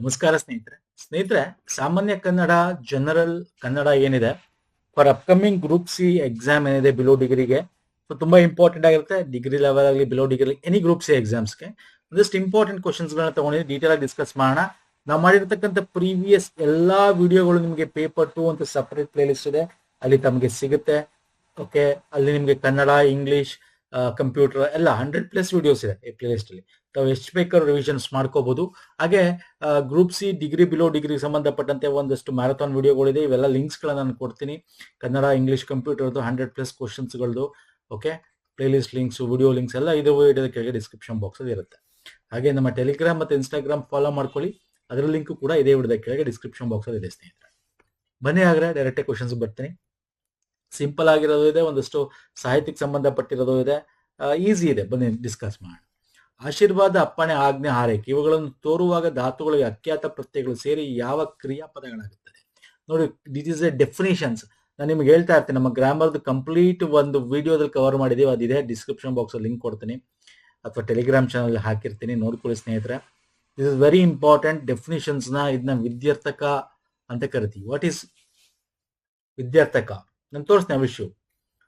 ನಮಸ್ಕಾರ ಸ್ನೇಹಿತರೆ. ಸ್ನೇಹಿತರೆ, ಸಾಮಾನ್ಯ ಕನ್ನಡ ಜನರಲ್ ಕನ್ನಡ ಏನಿದೆ for upcoming group C exam ಏನಿದೆ ಬಿಲೋ ಡಿಗ್ರಿಗೆ ಸೊ ತುಂಬಾ ಇಂಪಾರ್ಟೆಂಟ್ ಆಗಿರುತ್ತೆ. ಡಿಗ್ರಿ ಲೆವೆಲ್ ಆಗಲಿ below degree any group C ಎಕ್ಸಾಮ್ಸ್ಗೆ ಒಂದಷ್ಟು ಇಂಪಾರ್ಟೆಂಟ್ ಕ್ವಶನ್ಸ್ಗಳನ್ನ ತಗೊಂಡಿದ್ದು ಡೀಟೇಲ್ ಆಗಿ ಡಿಸ್ಕಸ್ ಮಾಡೋಣ. ನಾವು ಮಾಡಿರ್ತಕ್ಕಂಥ ಪ್ರೀವಿಯಸ್ ಎಲ್ಲಾ ವಿಡಿಯೋಗಳು ನಿಮಗೆ ಪೇಪರ್ ಟು ಅಂತ ಸಪರೇಟ್ ಪ್ಲೇ ಲಿಸ್ಟ್ ಇದೆ. ಅಲ್ಲಿ ತಮಗೆ ಸಿಗುತ್ತೆ. ಓಕೆ ಅಲ್ಲಿ ನಿಮಗೆ ಕನ್ನಡ ಇಂಗ್ಲಿಷ್ ಕಂಪ್ಯೂಟರ್ ಎಲ್ಲ ಹಂಡ್ರೆಡ್ ಪ್ಲಸ್ ವಿಡಿಯೋಸ್ ಇದೆ ಈ ಪ್ಲೇ ಲಿಸ್ಟ್ ಅಲ್ಲಿ. ತಾವು ಎಷ್ಟು ಬೇಕಾದ್ರೂ ರಿವಿಷನ್ಸ್ ಮಾಡ್ಕೋಬಹುದು ಹಾಗೆ group C degree below degree ಸಂಬಂಧಪಟ್ಟಂತೆ ಒಂದಷ್ಟು ಮ್ಯಾರಥಾನ್ ವಿಡಿಯೋಗಳಿದೆ ಇವೆಲ್ಲ ಲಿಂಕ್ಸ್ ಗಳನ್ನ ನಾನು ಕೊಡ್ತೀನಿ. ಕನ್ನಡ ಇಂಗ್ಲಿಷ್ ಕಂಪ್ಯೂಟರ್ದು hundred plus ಕ್ವಶನ್ಸ್ಗಳದು okay playlist links video links ಎಲ್ಲ ಇದು ಕೆಳಗೆ ಡಿಸ್ಕ್ರಿಪ್ಷನ್ ಬಾಕ್ಸ್ ಇರುತ್ತೆ. ಹಾಗೆ ನಮ್ಮ ಟೆಲಿಗ್ರಾಮ್ ಮತ್ತೆ ಇನ್ಸ್ಟಾಗ್ರಾಮ್ ಫಾಲೋ ಮಾಡ್ಕೊಳ್ಳಿ. ಅದರ ಲಿಂಕ್ ಕೂಡ ಇದೇ ವಿಡಿಯೋದ ಕೆಳಗೆ ಡಿಸ್ಕ್ರಿಪ್ಷನ್ ಬಾಕ್ಸ್ ಅಲ್ಲಿ ಇದೆ, ಸ್ನೇಹಿತರೆ. ಬನ್ನಿ ಆಗ್ರೆ ಡೈರೆಕ್ಟ್ ಕ್ವಶನ್ಸ್ ಬರ್ತೀನಿ. ಸಿಂಪಲ್ ಆಗಿರೋದು ಇದೆ, ಒಂದಷ್ಟು ಸಾಹಿತ್ಯಕ್ಕೆ ಸಂಬಂಧಪಟ್ಟಿರೋದು ಇದೆ. ಈಸಿ ಇದೆ. ಬನ್ನಿ ಡಿಸ್ಕಸ್ ಮಾಡಿ ಆಶೀರ್ವಾದ, ಅಪ್ಪಣೆ, ಆಜ್ಞೆ, ಹಾರೈಕೆ, ಇವುಗಳನ್ನು ತೋರುವಾಗ ಧಾತುಗಳಿಗೆ ಅಖ್ಯಾತ ಪ್ರತ್ಯಯಗಳು ಸೇರಿ ಯಾವ ಕ್ರಿಯಾಪದಗಳಾಗುತ್ತದೆ ನೋಡಿ ದಿಸ್ ಇಸ್ ಎ ಡೆಫಿನೇಷನ್ಸ್ ನಾನು ನಿಮ್ಗೆ ಹೇಳ್ತಾ ಇರ್ತೀನಿ, ನಮ್ಮ ಗ್ರಾಮರ್ದು ಕಂಪ್ಲೀಟ್ ಒಂದು ವಿಡಿಯೋದಲ್ಲಿ ಕವರ್ ಮಾಡಿದೀವಿ ಅದಿದೆ ಡಿಸ್ಕ್ರಿಪ್ಷನ್ ಬಾಕ್ಸ್ ಲಿಂಕ್ ಕೊಡ್ತೀನಿ. ಅಥವಾ ಟೆಲಿಗ್ರಾಮ್ ಚಾನಲ್ ಹಾಕಿರ್ತೀನಿ. ನೋಡ್ಕೊಳ್ಳಿ ಸ್ನೇಹಿತರೆ. ದಿಸ್ ಇಸ್ ವೆರಿ ಇಂಪಾರ್ಟೆಂಟ್ ಡೆಫಿನೇಷನ್ಸ್ನ ಇದನ್ನ ವಿದ್ಯಾರ್ಥಕ ಅಂತ ಕರಿತೀವಿ. ವಾಟ್ ಈಸ್ ವಿದ್ಯಾರ್ಥಕ? ನಾನು ತೋರಿಸ್ತೇನೆ ವಿಷಯ.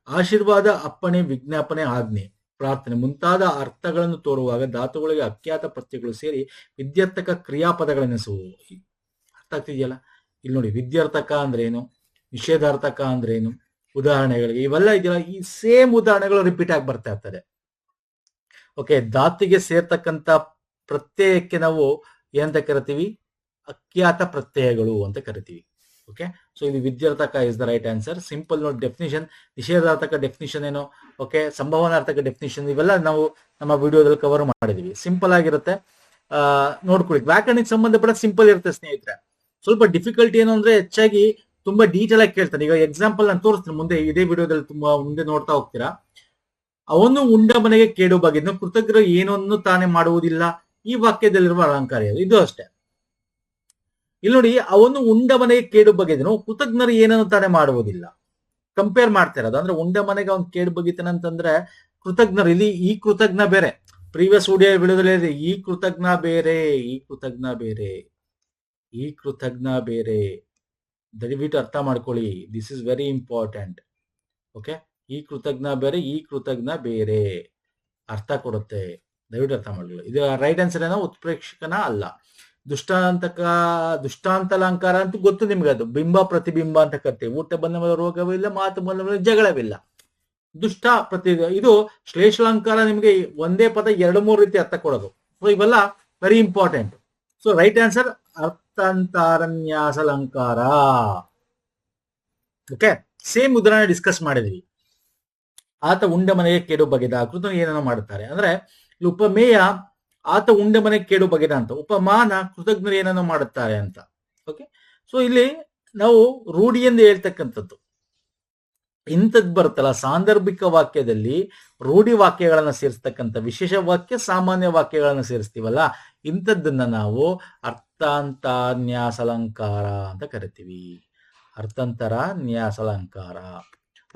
ಆಶೀರ್ವಾದ, ಅಪ್ಪಣೆ, ವಿಜ್ಞಾಪನೆ, ಆಜ್ಞೆ, ಪ್ರಾರ್ಥನೆ ಮುಂತಾದ ಅರ್ಥಗಳನ್ನು ತೋರುವಾಗ ಧಾತುಗಳಿಗೆ ಅಖ್ಯಾತ ಪ್ರತ್ಯಗಳು ಸೇರಿ ವಿದ್ಯಾರ್ಥಕ ಕ್ರಿಯಾಪದಗಳೆನಿಸುವು. ಅರ್ಥ ಆಗ್ತಿದೆಯಲ್ಲ? ಇಲ್ಲಿ ನೋಡಿ, ವಿದ್ಯಾರ್ಥಕ ಅಂದ್ರೆ ಏನು ನಿಷೇಧಾರ್ಥಕ ಅಂದ್ರೆ ಏನು ಉದಾಹರಣೆಗಳಿಗೆ ಇವೆಲ್ಲ ಇದೆಯಲ್ಲ, ಈ ಸೇಮ್ ಉದಾಹರಣೆಗಳು ರಿಪೀಟ್ ಆಗಿ ಬರ್ತಾ ಇರ್ತದೆ. ಓಕೆ ಧಾತಿಗೆ ಸೇರ್ತಕ್ಕಂತ ಪ್ರತ್ಯಯಕ್ಕೆ ನಾವು ಏನಂತ ಕರಿತೀವಿ? ಅಖ್ಯಾತ ಪ್ರತ್ಯಯಗಳು ಅಂತ ಕರಿತೀವಿ. ಓಕೆ ಸೊ ಇದು ವಿದ್ಯಾರ್ಥಕ is the right answer simple ನೋಡಿ ಡೆಫಿನಿಷನ್ ನಿಷೇಧಾರ್ಥಕ ಡೆಫಿನಿಷನ್ ಏನು? ಓಕೆ ಸಂಭವನಾರ್ಥಕ ಡೆಫಿನಿಷನ್ ಇವೆಲ್ಲ ನಾವು ನಮ್ಮ ವಿಡಿಯೋದಲ್ಲಿ ಕವರ್ ಮಾಡಿದೀವಿ. ಸಿಂಪಲ್ ಆಗಿರುತ್ತೆ. ನೋಡ್ಕೊಳ್ಳಿ. ವ್ಯಾಕರಣಕ್ಕೆ ಸಂಬಂಧಪಟ್ಟ ಸಿಂಪಲ್ ಇರುತ್ತೆ ಸ್ನೇಹಿತರೆ. ಸ್ವಲ್ಪ ಡಿಫಿಕಲ್ಟಿ ಏನು ಅಂದ್ರೆ ಹೆಚ್ಚಾಗಿ ತುಂಬಾ ಡೀಟೇಲ್ ಆಗಿ ಕೇಳ್ತಾನೆ ಈಗ ಎಕ್ಸಾಂಪಲ್ ನಾನು ತೋರಿಸ್ತೀನಿ. ಮುಂದೆ ಇದೇ ವಿಡಿಯೋದಲ್ಲಿ ತುಂಬಾ ಮುಂದೆ ನೋಡ್ತಾ ಹೋಗ್ತೀರಾ. ಅವನು ಉಂಡ ಮನೆಗೆ ಕೇಡು ಬಗೆಯನ್ನು ಕೃತಜ್ಞರು ಏನನ್ನು ತಾನೇ ಮಾಡುವುದಿಲ್ಲ. ಈ ವಾಕ್ಯದಲ್ಲಿರುವ ಅಲಂಕಾರ ಇದು ಅಷ್ಟೇ. ಇಲ್ಲಿ ನೋಡಿ, ಅವನು ಉಂಡ ಮನೆಗೆ ಕೇಡು ಬಗೆದನು ಕೃತಜ್ಞರು ಏನನ್ನು ತಾನೇ ಮಾಡುವುದಿಲ್ಲ. ಕಂಪೇರ್ ಮಾಡ್ತಾರೆ ಅದು? ಅಂದ್ರೆ ಉಂಡ ಮನೆಗೆ ಅವ್ನು ಕೇಡು ಬಗಿತಾನೆ ಅಂತಂದ್ರೆ ಕೃತಜ್ಞರು. ಇಲ್ಲಿ ಈ ಕೃತಜ್ಞ ಬೇರೆ. ಪ್ರೀವಿಯಸ್ ಉಡಿಯ ಬಿಡುಗಡೆ ಈ ಕೃತಜ್ಞ ಬೇರೆ, ಈ ಕೃತಜ್ಞ ಬೇರೆ, ಈ ಕೃತಜ್ಞ ಬೇರೆ. ದಯವಿಟ್ಟು ಅರ್ಥ ಮಾಡ್ಕೊಳ್ಳಿ. This is very important okay ಈ ಕೃತಜ್ಞ ಬೇರೆ, ಈ ಕೃತಜ್ಞ ಬೇರೆ. ಅರ್ಥ ಕೊಡುತ್ತೆ. ದಯವಿಟ್ಟು ಅರ್ಥ ಮಾಡ್ಕೊಳ್ಳಿ. ಇದು ರೈಟ್ ಆನ್ಸರ್ ಏನೋ ಉತ್ಪ್ರೇಕ್ಷಕನ ಅಲ್ಲ. ದುಷ್ಟಾಂತಕ, ದುಷ್ಟಾಂತಲಂಕಾರ ಅಂತ ಗೊತ್ತು ನಿಮ್ಗೆ ಅದು. ಬಿಂಬ, ಪ್ರತಿಬಿಂಬ ಅಂತ ಕರಿತೀವಿ. ಊಟ ಬಂದ ಮೇಲೆ ರೋಗವಿಲ್ಲ ಮಾತು ಬಂದ ಮೇಲೆ ಜಗಳವಿಲ್ಲ. ದುಷ್ಟ ಪ್ರತಿ, ಇದು ಶ್ಲೇಷಾಲಂಕಾರ ನಿಮಗೆ ಒಂದೇ ಪದ ಎರಡು ಮೂರು ರೀತಿ ಅರ್ಥ ಕೊಡೋದು. ಸೊ ಇವೆಲ್ಲ very important so right answer ಅರ್ಥಾಂತಾರನ್ಯಾಸಲಂಕಾರ. Okay same ಉದಾಹರಣೆ ಡಿಸ್ಕಸ್ ಮಾಡಿದ್ವಿ. ಆತ ಉಂಡ ಮನೆಗೆ ಕೇಡು ಬಗೆದ ಕೃತ ಏನನ್ನ ಮಾಡುತ್ತಾರೆ? ಅಂದ್ರೆ ಉಪಮೇಯ ಆತ ಉಂಡೆ ಮನೆ ಕೇಡು ಬಗೆದ ಅಂತ, ಉಪಮಾನ ಕೃತಜ್ಞರು ಏನನ್ನು ಮಾಡುತ್ತಾರೆ ಅಂತ. ಓಕೆ ಸೊ ಇಲ್ಲಿ ನಾವು ರೂಢಿ ಎಂದು ಹೇಳ್ತಕ್ಕಂಥದ್ದು. ಇಂಥದ್ದು ಬರುತ್ತಲ್ಲ, ಸಾಂದರ್ಭಿಕ ವಾಕ್ಯದಲ್ಲಿ ರೂಢಿ ವಾಕ್ಯಗಳನ್ನು ಸೇರಿಸ್ತಕ್ಕಂಥ ವಿಶೇಷ ವಾಕ್ಯ ಸಾಮಾನ್ಯ ವಾಕ್ಯಗಳನ್ನು ಸೇರಿಸ್ತೀವಲ್ಲ, ಇಂಥದ್ದನ್ನ ನಾವು ಅರ್ಥಾಂತ ನ್ಯಾಸಲಂಕಾರ ಅಂತ ಕರಿತೀವಿ. ಅರ್ಥಾಂತರ ನ್ಯಾಸಲಂಕಾರ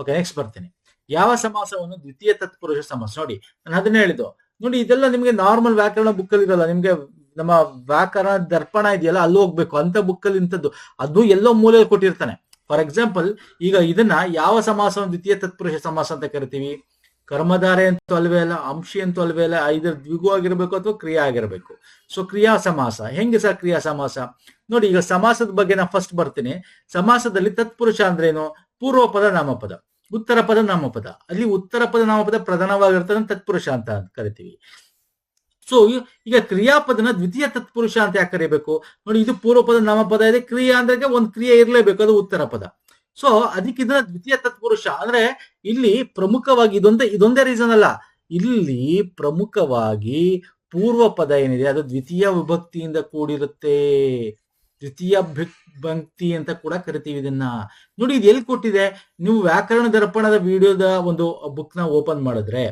ಓಕೆ ನೆಕ್ಸ್ಟ್ ಬರ್ತೀನಿ. ಯಾವ ಸಮಾಸವನ್ನು ದ್ವಿತೀಯ ತತ್ಪುರುಷ ಸಮಾಸ, ನೋಡಿ, ನಾನು ಅದನ್ನ ಹೇಳಿದ್ದು. ನೋಡಿ, ಇದೆಲ್ಲ ನಿಮಗೆ ನಾರ್ಮಲ್ ವ್ಯಾಕರಣ ಬುಕ್ ಅಲ್ಲಿ ಇರಲ್ಲ. ನಿಮ್ಗೆ ನಮ್ಮ ವ್ಯಾಕರಣ ದರ್ಪಣ ಇದೆಯಲ್ಲ, ಅಲ್ಲಿ ಹೋಗ್ಬೇಕು. ಅಂತ ಬುಕ್ ಅಲ್ಲಿ ಇಂಥದ್ದು. ಅದು ಎಲ್ಲೋ ಮೂಲೆಯಲ್ಲಿ ಕೊಟ್ಟಿರ್ತಾನೆ. ಫಾರ್ ಎಕ್ಸಾಂಪಲ್ ಈಗ ಇದನ್ನ ಯಾವ ಸಮಾಸವನ್ನು, ದ್ವಿತೀಯ ತತ್ಪುರುಷ ಸಮಾಸ ಅಂತ ಕರಿತೀವಿ? ಕರ್ಮಧಾರೆ ಅಂತೂ ಅಲ್ವೇ ಅಲ್ಲ, ಅಂಶಿ ಅಂತೂ ಅಲ್ವೇ ಅಲ್ಲ, ಐದರ ದ್ವಿಗು ಆಗಿರ್ಬೇಕು ಅಥವಾ ಕ್ರಿಯಾ ಆಗಿರ್ಬೇಕು. ಸೊ ಕ್ರಿಯಾ ಸಮಾಸ. ಹೆಂಗೆ ಸರ್ ಕ್ರಿಯಾ ಸಮಾಸ? ನೋಡಿ, ಈಗ ಸಮಾಸದ ಬಗ್ಗೆ ನಾ ಫಸ್ಟ್ ಬರ್ತೀನಿ. ಸಮಾಸದಲ್ಲಿ ತತ್ಪುರುಷ ಅಂದ್ರೇನು? ಪೂರ್ವಪದ, ನಾಮಪದ. ಉತ್ತರ ಪದ ನಾಮಪದ ಅಲ್ಲಿ ಉತ್ತರ ಪದ ನಾಮಪದ ಪ್ರಧಾನವಾಗಿರ್ತದೆ, ತತ್ಪುರುಷ ಅಂತ ಕರಿತೀವಿ. ಸೊ ಈಗ ಕ್ರಿಯಾಪದನ ದ್ವಿತೀಯ ತತ್ಪುರುಷ ಅಂತ ಯಾಕೆ ಕರಿಬೇಕು? ನೋಡಿ, ಇದು ಪೂರ್ವ ಪದ ನಾಮಪದ ಇದೆ. ಕ್ರಿಯಾ ಅಂದ್ರೆ ಒಂದು ಕ್ರಿಯೆ ಇರಲೇಬೇಕು, ಅದು ಉತ್ತರ ಪದ. ಸೊ ಅದಕ್ಕೆ ಇದನ್ನ ದ್ವಿತೀಯ ತತ್ಪುರುಷ. ಅಂದ್ರೆ, ಇಲ್ಲಿ ಪ್ರಮುಖವಾಗಿ ಇದೊಂದೇ ಇದೊಂದೇ ರೀಸನ್ ಅಲ್ಲ. ಇಲ್ಲಿ ಪ್ರಮುಖವಾಗಿ ಪೂರ್ವ ಪದ ಏನಿದೆ, ಅದು ದ್ವಿತೀಯ ವಿಭಕ್ತಿಯಿಂದ ಕೂಡಿರುತ್ತೆ. ದ್ವಿತೀಯ ಭಕ್ತಿ ಅಂತ ಕೂಡ ಕರಿತೀವಿ ಇದನ್ನ. ನೋಡಿ ಇದು ಎಲ್ಲಿ ಕೊಟ್ಟಿದೆ? ನೀವು ವ್ಯಾಕರಣ ದರ್ಪಣದ ವಿಡಿಯೋದ ಒಂದು ಬುಕ್ನ ಓಪನ್ ಮಾಡಿದ್ರೆ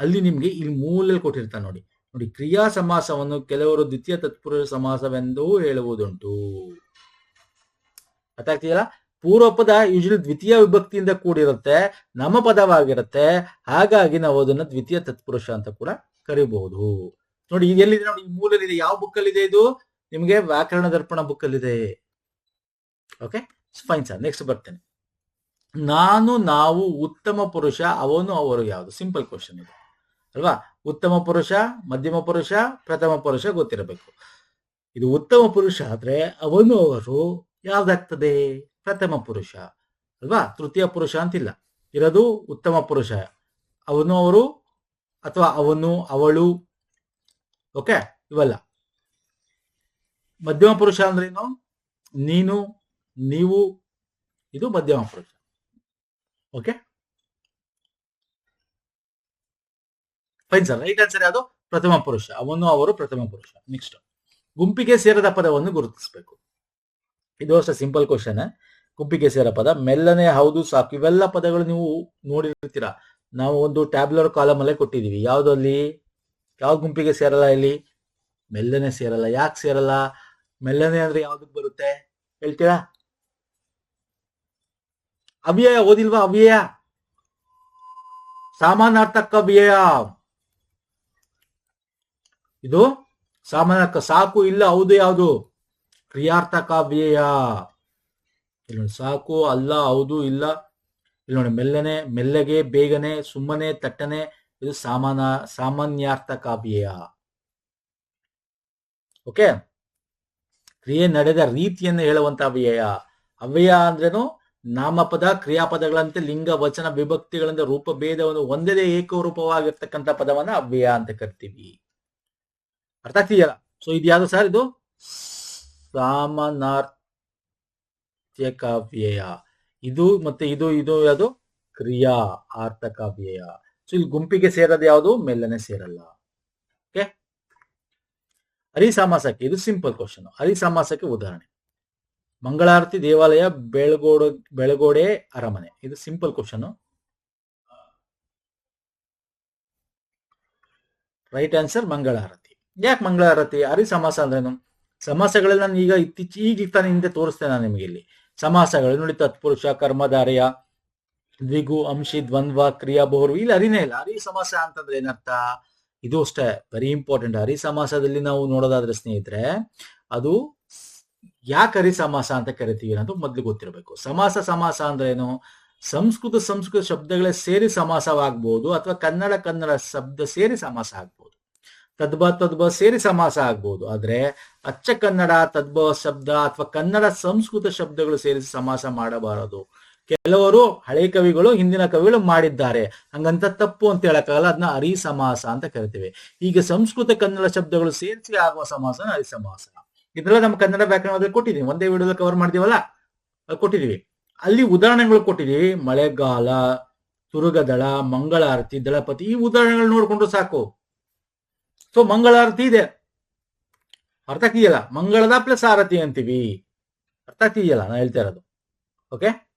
ಅಲ್ಲಿ ನಿಮ್ಗೆ ಇಲ್ಲಿ ಮೂಲಲ್ಲಿ ಕೊಟ್ಟಿರ್ತಾನೆ ನೋಡಿ. ನೋಡಿ ಕ್ರಿಯಾ ಸಮಾಸವನ್ನು ಕೆಲವರು ದ್ವಿತೀಯ ತತ್ಪುರುಷ ಸಮಾಸವೆಂದೂ ಹೇಳುವುದುಂಟು. ಅರ್ಥ ಆಗ್ತಿದೆಯಲ್ಲ ಪೂರ್ವ ಪದ ಯೂಶಲಿ ದ್ವಿತೀಯ ವಿಭಕ್ತಿಯಿಂದ ಕೂಡಿರುತ್ತೆ, ನಮ್ಮ ಪದವಾಗಿರುತ್ತೆ, ಹಾಗಾಗಿ ನಾವು ಅದನ್ನ ದ್ವಿತೀಯ ತತ್ಪುರುಷ ಅಂತ ಕೂಡ ಕರಿಬಹುದು. ನೋಡಿ ಇದು ಎಲ್ಲಿದೆ ನೋಡಿ? ಈ ಮೂಲಲ್ಲಿದೆ ಯಾವ ಬುಕ್ ಅಲ್ಲಿ ಇದೆ ಇದು? ನಿಮಗೆ ವ್ಯಾಕರಣ ದರ್ಪಣ ಬುಕ್ ಅಲ್ಲಿದೆ. ಓಕೆ ಫೈನ್ ಸರ್ ನೆಕ್ಸ್ಟ್ ಬರ್ತೇನೆ. ನಾನು, ನಾವು, ಉತ್ತಮ ಪುರುಷ, ಅವನು, ಅವರು ಯಾವುದು? ಸಿಂಪಲ್ ಕ್ವಶನ್ ಇದು. ಅಲ್ವಾ? ಉತ್ತಮ ಪುರುಷ, ಮಧ್ಯಮ ಪುರುಷ, ಪ್ರಥಮ ಪುರುಷ ಗೊತ್ತಿರಬೇಕು. ಇದು ಉತ್ತಮ ಪುರುಷ ಆದ್ರೆ ಅವನು, ಅವರು ಯಾವ್ದಾಗ್ತದೆ? ಪ್ರಥಮ ಪುರುಷ. ಅಲ್ವಾ? ತೃತೀಯ ಪುರುಷ ಅಂತಿಲ್ಲ. ಇರೋದು ಉತ್ತಮ ಪುರುಷ. ಅವನು, ಅವರು ಅಥವಾ ಅವನು, ಅವಳು. ಓಕೆ ಇವೆಲ್ಲ. ಮಧ್ಯಮ ಪುರುಷ ಅಂದ್ರೇನು ನೀನು, ನೀವು, ಇದು ಮಧ್ಯಮ ಪುರುಷ. Okay fine sir right answer ಯಾವುದು? ಪ್ರಥಮ ಪುರುಷ. ಅವನು ಅವರು ಪ್ರಥಮ ಪುರುಷ. ನೆಕ್ಸ್ಟ್ ಗುಂಪಿಗೆ ಸೇರದ ಪದವನ್ನು ಗುರುತಿಸಬೇಕು. ಇದು ಅಷ್ಟೇ ಸಿಂಪಲ್ ಕ್ವಶನ್ ಗುಂಪಿಗೆ ಸೇರ ಪದ. ಮೆಲ್ಲನೆ ಹೌದು, ಸಾಕು. ಇವೆಲ್ಲ ಪದಗಳು ನೀವು ನೋಡಿರ್ತೀರಾ. ನಾವು ಒಂದು ಟ್ಯಾಬ್ಲರ್ ಕಾಲಮ್ ಅಲ್ಲೇ ಕೊಟ್ಟಿದೀವಿ ಯಾವ್ದಲ್ಲಿ ಯಾವ ಗುಂಪಿಗೆ ಸೇರಲ್ಲ ಇಲ್ಲಿ? ಮೆಲ್ಲನೆ ಸೇರಲ್ಲ. ಯಾಕೆ ಸೇರಲ್ಲ? ಮೆಲ್ಲನೆ ಅಂದ್ರೆ ಯಾವ್ದಕ್ ಬರುತ್ತೆ? ಹೇಳ್ತೀರಾ? ಅವ್ಯಯ ಓದಿಲ್ವಾ ಅವ್ಯಯ ಸಾಮಾನಾರ್ಥಕ ಅವ್ಯಯ ಇದು ಸಾಮಾನ್ಯಕ ಸಾಕು ಇಲ್ಲ, ಹೌದು ಯಾವುದು? ಕ್ರಿಯಾರ್ಥಕ ಅವ್ಯಯ ಇಲ್ಲಿ ಸಾಕು, ಅಲ್ಲ, ಹೌದು, ಇಲ್ಲ. ಇಲ್ಲಿ ನೋಡಿ, ಮೆಲ್ಲನೆ, ಮೆಲ್ಲಗೆ, ಬೇಗನೆ, ಸುಮ್ಮನೆ, ತಟ್ಟನೆ, ಇದು ಸಾಮಾನ ಸಾಮಾನ್ಯಾರ್ಥಕ ಅವ್ಯಯ ಓಕೆ? ಕ್ರಿಯೆ ನಡೆದ ರೀತಿಯನ್ನು ಹೇಳುವಂತ ಅವ್ಯಯ. ಅವ್ಯಯ ಅಂದ್ರೇನು ನಾಮಪದ, ಕ್ರಿಯಾಪದಗಳಂತೆ ಲಿಂಗ, ವಚನ, ವಿಭಕ್ತಿಗಳಿಂದ ರೂಪ ಭೇದವನ್ನು ಹೊಂದದೇ ಏಕರೂಪವಾಗಿರ್ತಕ್ಕಂಥ ಪದವನ್ನ ಅವ್ಯಯ ಅಂತ ಕರಿತೀವಿ. ಅರ್ಥ ಆಗ್ತಿದೆಯಲ್ಲ? ಸೊ ಇದು ಸರ್ ಇದು? ಸಾಮಾನಾರ್ಥ್ಯಕಾವ್ಯಯ. ಇದು ಮತ್ತೆ ಇದು ಇದು ಯಾವುದು? ಕ್ರಿಯಾ ಆರ್ಥಕಾವ್ಯಯ ಸೊ ಇಲ್ಲಿ ಗುಂಪಿಗೆ ಸೇರೋದು ಯಾವುದು? ಮೆಲ್ಲನೆ ಸೇರಲ್ಲ. ಹರಿಸಮಾಸಕ್ಕೆ ಇದು ಸಿಂಪಲ್ ಕ್ವಶನ್. ಹರಿಸಾಮಾಸಕ್ಕೆ ಉದಾಹರಣೆ. ಮಂಗಳಾರತಿ ದೇವಾಲಯ ಬೆಳಗೋಡ, ಬೆಳಗೋಡೆ ಅರಮನೆ. ಇದು ಸಿಂಪಲ್ ಕ್ವಶನ್. ರೈಟ್ ಆನ್ಸರ್ ಮಂಗಳಾರತಿ. ಯಾಕೆ ಮಂಗಳಾರತಿ? ಹರಿ ಸಮಾಸ ಅಂದ್ರೇನು? ಸಮಾಸಗಳಲ್ಲಿ ನಾನು ಈಗ ಇತ್ತೀಚೆ, ಈಗ ತಾನೆ ಹಿಂದೆ ತೋರಿಸ್ತೇನೆ ನಾನು ನಿಮಗೆ ಇಲ್ಲಿ. ಸಮಾಸಗಳು, ನೋಡಿ ತತ್ಪುರುಷ, ಕರ್ಮಧಾರಯ, ದ್ವಿಗು, ಅಂಶಿ, ದ್ವಂದ್ವ ಕ್ರಿಯಾ ಬಹುರು ಇಲ್ಲಿ ಅರಿನೇ ಇಲ್ಲ. ಹರಿ ಸಮಾಸ ಅಂತಂದ್ರೆ ಏನರ್ಥ? ಇದು ಅಷ್ಟೇ ವೆರಿ ಇಂಪಾರ್ಟೆಂಟ್ ಹರಿ ಸಮಾಸದಲ್ಲಿ ನಾವು ನೋಡೋದಾದ್ರೆ ಸ್ನೇಹಿತರೆ, ಅದು ಯಾಕೆ ಹರಿ ಸಮಾಸ ಅಂತ ಕರಿತೀವಿ ಅನ್ನೋದು ಮೊದಲು ಗೊತ್ತಿರಬೇಕು. ಸಮಾಸ ಸಮಾಸ ಅಂದ್ರೆ ಏನು? ಸಂಸ್ಕೃತ ಸಂಸ್ಕೃತ ಶಬ್ದಗಳೇ ಸೇರಿ ಸಮಾಸವಾಗ್ಬೋದು ಅಥವಾ ಕನ್ನಡ ಕನ್ನಡ ಶಬ್ದ ಸೇರಿ ಸಮಾಸ ಆಗ್ಬೋದು. ತದ್ಭವ ತದ್ಭವ ಸೇರಿ ಸಮಾಸ ಆಗ್ಬೋದು. ಆದ್ರೆ ಅಚ್ಚ ಕನ್ನಡ ತದ್ಭವ ಶಬ್ದ ಅಥವಾ ಕನ್ನಡ, ಸಂಸ್ಕೃತ ಶಬ್ದಗಳು ಸೇರಿಸಿ ಸಮಾಸ ಮಾಡಬಾರದು. ಕೆಲವರು ಹಳೆ ಕವಿಗಳು, ಹಿಂದಿನ ಕವಿಗಳು ಮಾಡಿದ್ದಾರೆ. ಹಂಗಂತ ತಪ್ಪು ಅಂತ ಹೇಳಕ್ಕಾಗಲ್ಲ ಅದನ್ನ ಅರಿ ಸಮಾಸ ಅಂತ ಕರಿತೀವಿ. ಈಗ ಸಂಸ್ಕೃತ ಕನ್ನಡ ಶಬ್ದಗಳು ಸೇರಿಸಿ ಆಗುವ ಸಮಾಸನ ಅರಿ ಸಮಾಸ ಇದೆಲ್ಲ ನಮ್ಮ ಕನ್ನಡ ವ್ಯಾಕರಣದಲ್ಲಿ ಕೊಟ್ಟಿದ್ದೀವಿ ಒಂದೇ ವಿಡಿಯೋದಲ್ಲಿ ಕವರ್ ಮಾಡಿದೀವಲ್ಲ? ಕೊಟ್ಟಿದೀವಿ. ಅಲ್ಲಿ ಉದಾಹರಣೆಗಳು ಕೊಟ್ಟಿದೀವಿ. ಮಳೆಗಾಲ, ತುರುಗದಳ, ಮಂಗಳಾರತಿ, ದಳಪತಿ, ಈ ಉದಾಹರಣೆಗಳು ನೋಡ್ಕೊಂಡ್ರು ಸಾಕು. ಸೊ ಮಂಗಳಾರತಿ ಇದೆ. ಅರ್ಥ ಆಗ್ತಿದೆಯಲ್ಲ? ಮಂಗಳದ ಪ್ಲಸ್ ಆರತಿ ಅಂತೀವಿ. ಅರ್ಥ ಆಗ್ತಿದೆಯಲ್ಲ? ನಾ ಹೇಳ್ತಾ ಇರೋದು. ಓಕೆ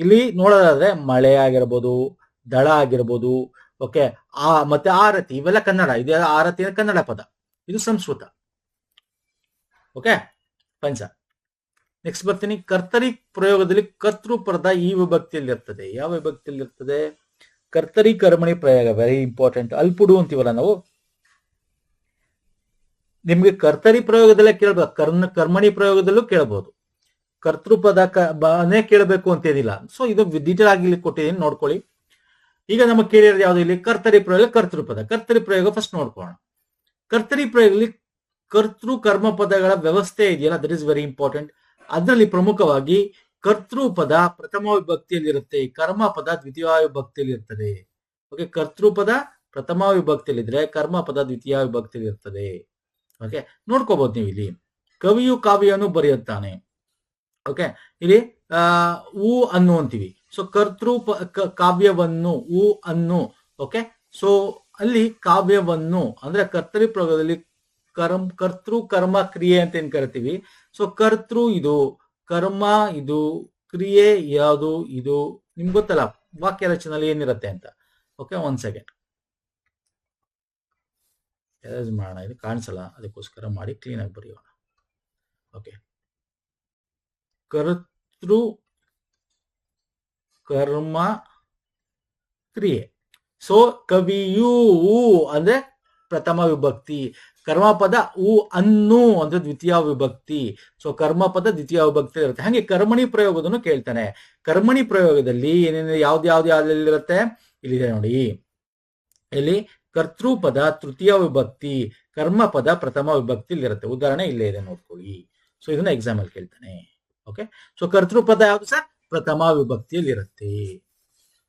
ಇಲ್ಲಿ ನೋಡೋದಾದ್ರೆ ಮಳೆ ಆಗಿರ್ಬೋದು, ದಳ ಆಗಿರ್ಬೋದು ಓಕೆ ಆ, ಮತ್ತೆ ಆರತಿ, ಇವೆಲ್ಲ ಕನ್ನಡ, ಇದೆ ಆರತಿ ಕನ್ನಡ ಪದ. ಇದು ಸಂಸ್ಕೃತ. ಓಕೆ ಪಂಚ ನೆಕ್ಸ್ಟ್ ಬರ್ತೀನಿ. ಕರ್ತರಿ ಪ್ರಯೋಗದಲ್ಲಿ ಕರ್ತೃ ಈ ವಿಭಕ್ತಿಯಲ್ಲಿ ಇರ್ತದೆ ಯಾವ ವಿಭಕ್ತಿಯಲ್ಲಿ ಇರ್ತದೆ ಕರ್ತರಿ ಕರ್ಮಣಿ ಪ್ರಯೋಗ ವೆರಿ ಇಂಪಾರ್ಟೆಂಟ್ ಅಲ್ಪುಡು ಅಂತೀವಲ್ಲ ನಾವು. ನಿಮ್ಗೆ ಕರ್ತರಿ ಪ್ರಯೋಗದಲ್ಲೇ ಕೇಳ್ಬೋದು ಕರ್ಣ, ಕರ್ಮಣಿ ಪ್ರಯೋಗದಲ್ಲೂ ಕೇಳಬಹುದು ಕರ್ತೃಪದ ನೇ ಕೇಳಬೇಕು ಅಂತ ಏನಿಲ್ಲ ಸೊ ಇದು ಡೀಟೇಲ್ ಆಗಿ ಇಲ್ಲಿ ಕೊಟ್ಟಿದ್ದೀನಿ ನೋಡ್ಕೊಳ್ಳಿ. ಈಗ ನಮಗೆ ಕೇಳಿರೋದು ಯಾವ್ದು ಇಲ್ಲಿ? ಕರ್ತರಿ ಪ್ರಯೋಗ, ಕರ್ತೃಪದ. ಕರ್ತರಿ ಪ್ರಯೋಗ ಫಸ್ಟ್ ನೋಡ್ಕೋಣ ಕರ್ತರಿ ಪ್ರಯೋಗದಲ್ಲಿ ಕರ್ತೃ ಕರ್ಮ ಪದಗಳ ವ್ಯವಸ್ಥೆ ಇದೆಯಲ್ಲ? ದಟ್ ಇಸ್ ವೆರಿ ಇಂಪಾರ್ಟೆಂಟ್ ಅದರಲ್ಲಿ ಪ್ರಮುಖವಾಗಿ ಕರ್ತೃ ಪದ ಪ್ರಥಮ ವಿಭಕ್ತಿಯಲ್ಲಿರುತ್ತೆ. ಕರ್ಮ ಪದ ದ್ವಿತೀಯ ವಿಭಕ್ತಿಯಲ್ಲಿ ಇರ್ತದೆ ಓಕೆ ಕರ್ತೃಪದ ಪ್ರಥಮ ವಿಭಕ್ತಿಯಲ್ಲಿದ್ರೆ ಕರ್ಮ ಪದ ದ್ವಿತೀಯ ವಿಭಕ್ತಿಯಲ್ಲಿ ಇರ್ತದೆ ಓಕೆ ನೋಡ್ಕೋಬಹುದು ನೀವು ಇಲ್ಲಿ. ಕವಿಯು ಕಾವ್ಯವನ್ನು ಬರೆಯುತ್ತಾನೆ. ಓಕೆ ಇಲ್ಲಿ ಉ ಅನ್ನು ಅಂತೀವಿ. ಸೊ ಕರ್ತೃ ಕಾವ್ಯವನ್ನು ಊ ಅನ್ನು. ಓಕೆ ಸೊ ಅಲ್ಲಿ ಕಾವ್ಯವನ್ನು, ಅಂದ್ರೆ ಕರ್ತರಿ ಪ್ರಯೋಗದಲ್ಲಿ ಕರ್ಮ ಕರ್ತೃ ಕರ್ಮ ಕ್ರಿಯೆ ಅಂತ ಏನ್ ಕರಿತೀವಿ? ಸೊ ಕರ್ತೃ ಇದು, ಕರ್ಮ ಇದು, ಕ್ರಿಯೆ ಯಾವುದು ಇದು, ನಿಮ್ಗೆ ಗೊತ್ತಲ್ಲ? ವಾಕ್ಯ ರಚನೆಯಲ್ಲಿ ಏನಿರುತ್ತೆ ಅಂತ. ಓಕೆ ಒಂದ್ ಸೆಕೆಂಡ್ ಮಾಡೋಣ. ಇದು ಕಾಣಿಸಲ್ಲ. ಅದಕ್ಕೋಸ್ಕರ ಮಾಡಿ ಕ್ಲೀನ್ ಆಗಿ ಬರೆಯೋಣ. ಓಕೆ ಕರ್ತೃ ಕರ್ಮ ಕ್ರಿಯೆ. ಸೊ ಕವಿಯು ಅಂದ್ರೆ ಪ್ರಥಮ ವಿಭಕ್ತಿ, ಕರ್ಮಪದ ಉ ಅನ್ನು ಅಂದ್ರೆ ದ್ವಿತೀಯ ವಿಭಕ್ತಿ. ಸೊ ಕರ್ಮಪದ ದ್ವಿತೀಯ ವಿಭಕ್ತಿ ಇರುತ್ತೆ. ಹಾಗೆ ಕರ್ಮಣಿ ಪ್ರಯೋಗದನ್ನು ಕೇಳ್ತಾನೆ. ಕರ್ಮಣಿ ಪ್ರಯೋಗದಲ್ಲಿ ಏನೇನು ಯಾವ್ದು ಯಾವ್ದು ಯಾವ್ದಿರುತ್ತೆ ಇಲ್ಲಿದೆ ನೋಡಿ. ಇಲ್ಲಿ ಕರ್ತೃಪದ ತೃತೀಯ ವಿಭಕ್ತಿ, ಕರ್ಮಪದ ಪ್ರಥಮ ವಿಭಕ್ತಿ ಇರುತ್ತೆ ಉದಾಹರಣೆ ಇಲ್ಲೇ ಇದೆ ನೋಡ್ಕೊಳ್ಳಿ. ಸೊ ಇದನ್ನ ಎಕ್ಸಾಮ್ ಕೇಳ್ತಾನೆ. ಓಕೆ ಸೊ ಕರ್ತೃಪದ ಯಾವ್ದು ಸರ್ ಪ್ರಥಮ ವಿಭಕ್ತಿಯಲ್ಲಿ ಇರುತ್ತೆ